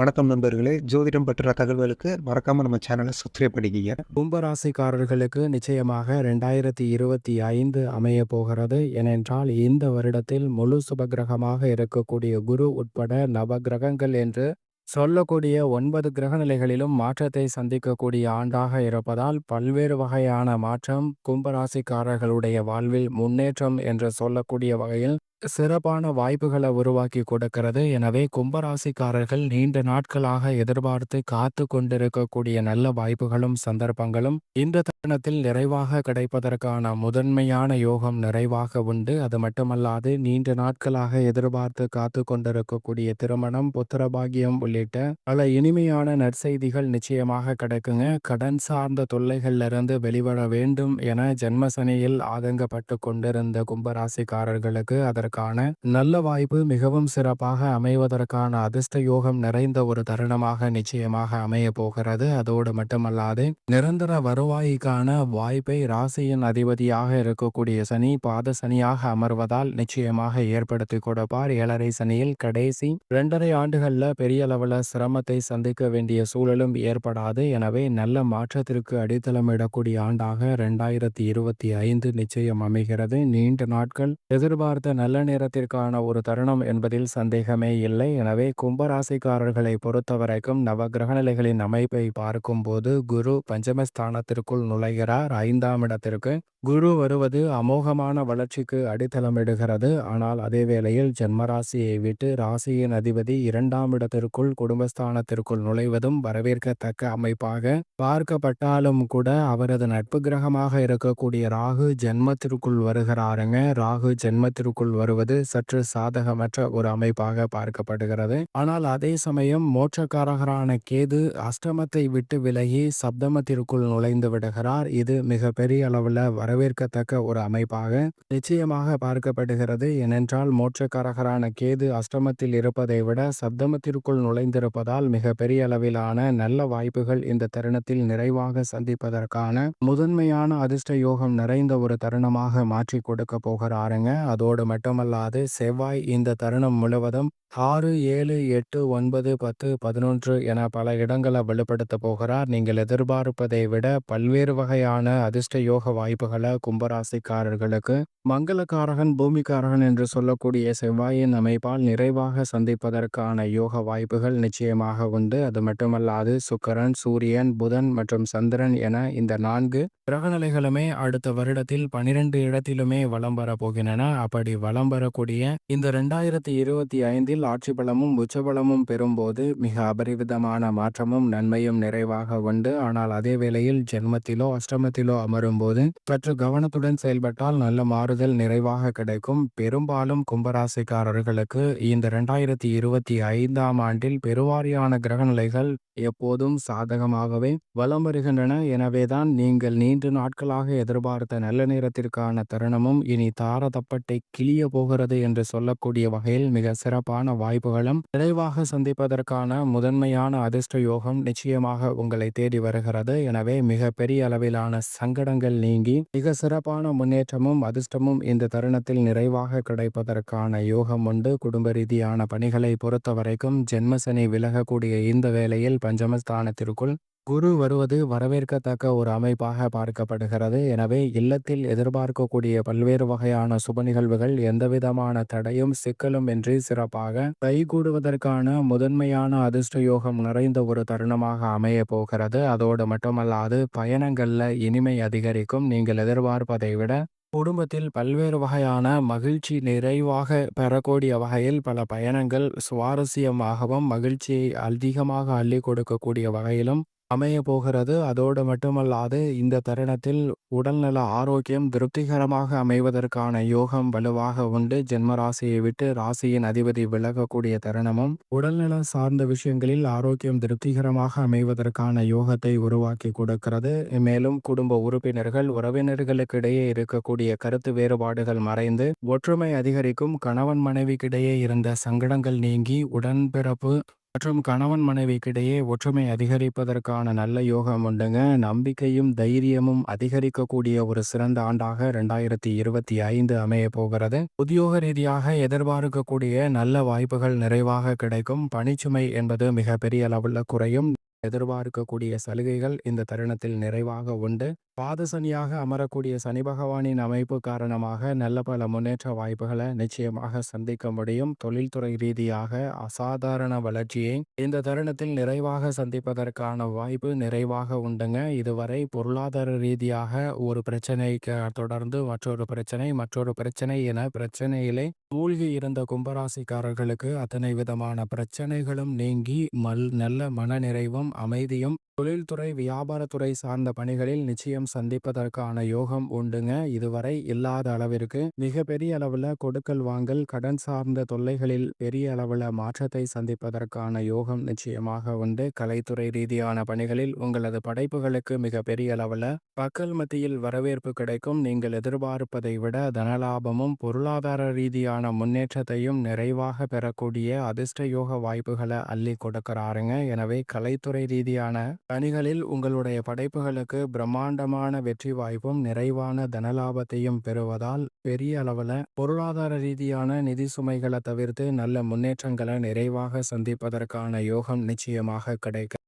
வணக்கம் நண்பர்களே. ஜோதிடம் பற்றின தகவல்களுக்கு மறக்காமல் நம்ம சேனலை சப்ஸ்கிரைப் பண்ணிக்கிங்க. கும்பராசிக்காரர்களுக்கு நிச்சயமாக ரெண்டாயிரத்தி இருபத்தி ஐந்து அமைய போகிறது. ஏனென்றால் இந்த வருடத்தில் முழு சுபகிரகமாக இருக்கக்கூடிய குரு உட்பட நவகிரகங்கள் என்று சொல்லக்கூடிய ஒன்பது கிரக நிலைகளிலும் மாற்றத்தை சந்திக்கக்கூடிய ஆண்டாக இருப்பதால் பல்வேறு வகையான மாற்றம் கும்பராசிக்காரர்களுடைய வாழ்வில் முன்னேற்றம் என்று சொல்லக்கூடிய வகையில் சிறப்பான வாய்ப்புகளை உருவாக்கி கொடுக்கிறது. எனவே கும்பராசிக்காரர்கள் நீண்ட நாட்களாக எதிர்பார்த்து காத்து கொண்டிருக்கக்கூடிய நல்ல வாய்ப்புகளும் சந்தர்ப்பங்களும் இந்த தருணத்தில் நிறைவாக கிடைப்பதற்கான முதன்மையான யோகம் நிறைவாக உண்டு. அது மட்டுமல்லாது நீண்ட நாட்களாக எதிர்பார்த்து காத்து கொண்டிருக்கக்கூடிய திருமணம் புத்திரபாகியம் உள்ளிட்ட பல இனிமையான நற்செய்திகள் நிச்சயமாக கிடைக்குங்க. கடன் சார்ந்த தொல்லைகள்ல இருந்து வெளிவர வேண்டும் என ஜென்மசனியில் ஆதங்கப்பட்டு கொண்டிருந்த கும்பராசிக்காரர்களுக்கு அதற்கு அதற்கான நல்ல வாய்ப்பு மிகவும் சிறப்பாக அமைவதற்கான அதிர்ஷ்ட யோகம் நிறைந்த ஒரு தருணமாக நிச்சயமாக அமைய போகிறது. அதோடு மட்டுமல்லாது நிரந்தர வருவாய்க்கான வாய்ப்பை ராசியின் அதிபதியாக இருக்கக்கூடிய சனி பாத சனியாக அமர்வதால் நிச்சயமாக ஏற்படுத்தி கொடுப்பார். ஏழரை சனியில் கடைசி இரண்டரை ஆண்டுகள்ல பெரிய அளவில் சிரமத்தை சந்திக்க வேண்டிய சூழலும் ஏற்படாது. எனவே நல்ல மாற்றத்திற்கு அடித்தளமிடக்கூடிய ஆண்டாக இரண்டாயிரத்தி இருபத்தி ஐந்து நிச்சயம் அமைகிறது. நீண்ட நாட்கள் எதிர்பார்த்த நல்ல நேரத்திற்கான ஒரு தருணம் என்பதில் சந்தேகமே இல்லை. எனவே கும்பராசிக்காரர்களை பொறுத்தவரைக்கும் நவ கிரகநிலைகளின் அமைப்பை பார்க்கும்போது குரு பஞ்சமஸ்தானத்திற்குள் நுழைகிறார். ஐந்தாம் இடத்திற்கு குரு வருவது அமோகமான வளர்ச்சிக்கு அடித்தளமிடுகிறது. ஆனால் அதே வேளையில் ஜென்மராசியை விட்டு ராசியின் அதிபதி இரண்டாம் இடத்திற்குள் குடும்பஸ்தானத்திற்குள் நுழைவதும் வரவேற்கத்தக்க அமைப்பாக பார்க்கப்பட்டாலும் கூட அவரது நட்பு கிரகமாக இருக்கக்கூடிய ராகு ஜென்மத்திற்குள் வருகிறாருங்க. ராகு ஜென்மத்திற்குள் வருவது சற்று சாதகமற்ற ஒரு அமைப்பாக பார்க்கப்படுகிறது. ஆனால் அதே சமயம் மோட்சக்காரகரான கேது அஷ்டமத்தை விட்டு விலகி சப்தமத்திற்குள் நுழைந்து விடுகிறார். இது மிக பெரிய அளவில் வரவேற்கத்தக்க ஒரு அமைப்பாக நிச்சயமாக பார்க்கப்படுகிறது. ஏனென்றால் மோட்சக்காரகரான கேது அஷ்டமத்தில் இருப்பதை விட சப்தமத்திற்குள் நுழைந்திருப்பதால் மிக பெரிய அளவிலான நல்ல வாய்ப்புகள் இந்த தருணத்தில் நிறைவாக சந்திப்பதற்கான முதன்மையான அதிர்ஷ்ட யோகம் நிறைந்த ஒரு தருணமாக மாற்றி கொடுக்க போகிறாருங்க. அதோடு மட்டும் மட்டுமல்லாது செவ்வாய் இந்த தருணம் முழுவதும் ஆறு ஏழு எட்டு ஒன்பது பத்து பதினொன்று என பல இடங்களை வலுப்படுத்த போகிறார். நீங்கள் எதிர்பார்ப்பதை விட பல்வேறு வகையான அதிர்ஷ்ட யோக வாய்ப்புகளை கும்பராசிக்காரர்களுக்கு மங்களக்காரகன் பூமிக்காரகன் என்று சொல்லக்கூடிய செவ்வாயின் அமைப்பால் நிறைவாக சந்திப்பதற்கான யோக வாய்ப்புகள் நிச்சயமாக உண்டு. அது மட்டுமல்லாது சுக்கரன் சூரியன் புதன் மற்றும் சந்திரன் என இந்த நான்கு கிரகநிலைகளுமே அடுத்த வருடத்தில் பனிரெண்டு இடத்திலுமே வலம் வரப்போகின்றன அப்படி வலம் வரக்கூடிய இந்த ரெண்டாயிரத்தி இருபத்தி ஐந்தில் ஆட்சி பலமும் உச்சபலமும் பெறும்போது மிக அபரிவிதமான மாற்றமும் நன்மையும் நிறைவாக உண்டு. ஆனால் அதே வேளையில் ஜென்மத்திலோ அஷ்டமத்திலோ அமரும் போது சற்று கவனத்துடன் செயல்பட்டால் நல்ல மாறுதல் நிறைவாக கிடைக்கும். பெரும்பாலும் கும்பராசிக்காரர்களுக்கு இந்த ரெண்டாயிரத்தி இருபத்தி ஐந்தாம் ஆண்டில் பெருவாரியான கிரகநிலைகள் எப்போதும் சாதகமாகவே வலம் வருகின்றன. எனவேதான் நீங்கள் நீண்ட நாட்களாக எதிர்பார்த்த நல்ல நேரத்திற்கான தருணமும் இனி தாரதப்பட்டை கிளிய போகிறது என்று சொல்லக்கூடிய வகையில் மிக சிறப்பான வாய்ப்புகளும் நிறைவாக சந்திப்பதற்கான முதன்மையான அதிர்ஷ்ட யோகம் நிச்சயமாக உங்களை தேடி வருகிறது. எனவே மிக பெரிய அளவிலான சங்கடங்கள் நீங்கி மிக சிறப்பான முன்னேற்றமும் அதிர்ஷ்டமும் இந்த தருணத்தில் நிறைவாக கிடைப்பதற்கான யோகம் உண்டு. குடும்ப ரீதியான பணிகளை பொறுத்தவரைக்கும் ஜென்மசனி விலகக்கூடிய இந்த வேளையில் பஞ்சமஸ்தானத்திற்குள் குரு வருவது வரவேற்கத்தக்க ஒரு அமைப்பாக பார்க்கப்படுகிறது. எனவே இல்லத்தில் எதிர்பார்க்கக்கூடிய பல்வேறு வகையான சுப நிகழ்வுகள் எந்தவிதமான தடையும் சிக்கலும் இன்றி சிறப்பாக கைகூடுவதற்கான முதன்மையான அதிர்ஷ்ட யோகம் நிறைந்த ஒரு தருணமாக அமைய போகிறது. அதோடு மட்டுமல்லாது பயணங்கள்ல இனிமை அதிகரிக்கும். நீங்கள் எதிர்பார்ப்பதை விட குடும்பத்தில் பல்வேறு வகையான மகிழ்ச்சி நிறைவாக பெறக்கூடிய வகையில் பல பயணங்கள் சுவாரஸ்யமாகவும் மகிழ்ச்சியை அதிகமாக அள்ளி கொடுக்கக்கூடிய வகையிலும் அமைய போகிறது. அதோடு மட்டுமல்லாது இந்த தருணத்தில் உடல்நல ஆரோக்கியம் திருப்திகரமாக அமைவதற்கான யோகம் வலுவாக உண்டு. ஜென்ம ராசியை விட்டு ராசியின் அதிபதி விலகக்கூடிய தருணமும் உடல்நல சார்ந்த விஷயங்களில் ஆரோக்கியம் திருப்திகரமாக அமைவதற்கான யோகத்தை உருவாக்கி கொடுக்கிறது. மேலும் குடும்ப உறுப்பினர்கள் உறவினர்களுக்கு இடையே இருக்கக்கூடிய கருத்து வேறுபாடுகள் மறைந்து ஒற்றுமை அதிகரிக்கும் கணவன் மனைவிக்கிடையே இருந்த சங்கடங்கள் நீங்கி உடன்பிறப்பு மற்றும் கணவன் மனைவிக்கிடையே ஒற்றுமை அதிகரிப்பதற்கான நல்ல யோகம் உண்டுங்க. நம்பிக்கையும் தைரியமும் அதிகரிக்கக்கூடிய ஒரு சிறந்த ஆண்டாக ரெண்டாயிரத்தி இருபத்தி ஐந்து அமைய போகிறது. உத்தியோக ரீதியாக எதிர்பார்க்கக்கூடிய நல்ல வாய்ப்புகள் நிறைவாக கிடைக்கும். பணிச்சுமை என்பது மிக பெரிய அளவில் குறையும். எதிர்பார்க்கக்கூடிய சலுகைகள் இந்த தருணத்தில் நிறைவாக உண்டு. பாதசனியாக அமரக்கூடிய சனி பகவானின் அமைப்பு காரணமாக நல்ல பல முன்னேற்ற வாய்ப்புகளை நிச்சயமாக சந்திக்க முடியும். தொழில்துறை ரீதியாக அசாதாரண வளர்ச்சியை இந்த தருணத்தில் நிறைவாக சந்திப்பதற்கான வாய்ப்பு நிறைவாக உண்டுங்க. இதுவரை பொருளாதார ரீதியாக ஒரு பிரச்சனைக்கு தொடர்ந்து மற்றொரு பிரச்சனை மற்றொரு பிரச்சனை என பிரச்சனையிலே மூழ்கி இருந்த கும்பராசிக்காரர்களுக்கு அத்தனை விதமான பிரச்சனைகளும் நீங்கி மல் நல்ல மனநிறைவும் அமைதியும் தொழில்துறை வியாபாரத்துறை சார்ந்த பணிகளில் நிச்சயம் சந்திப்பதற்கான யோகம் உண்டுங்க. இதுவரை இல்லாத அளவிற்கு மிகப்பெரிய அளவில் கொடுக்கல் வாங்கல் கடன் சார்ந்த தொல்லைகளில் பெரிய அளவில் மாற்றத்தை சந்திப்பதற்கான யோகம் நிச்சயமாக உண்டு. கலைத்துறை ரீதியான பணிகளில் உங்களது படைப்புகளுக்கு மிக பெரிய அளவில் மக்கள் மத்தியில் வரவேற்பு கிடைக்கும். நீங்கள் எதிர்பார்ப்பதை விட தனலாபமும் பொருளாதார ரீதியான முன்னேற்றத்தையும் நிறைவாக பெறக்கூடிய அதிர்ஷ்ட யோக வாய்ப்புகளை அள்ளி கொடுக்கிறாருங்க. எனவே கலைத்துறை ரீதியான பணிகளில் உங்களுடைய படைப்புகளுக்கு பிரம்மாண்டமான வெற்றி வாய்ப்பும் நிறைவான தனலாபத்தையும் பெறுவதால் பெரிய அளவில் பொருளாதார ரீதியான நிதி சுமைகளை தவிர்த்து நல்ல முன்னேற்றங்களை நிறைவாக சந்திப்பதற்கான யோகம் நிச்சயமாக கிடைக்க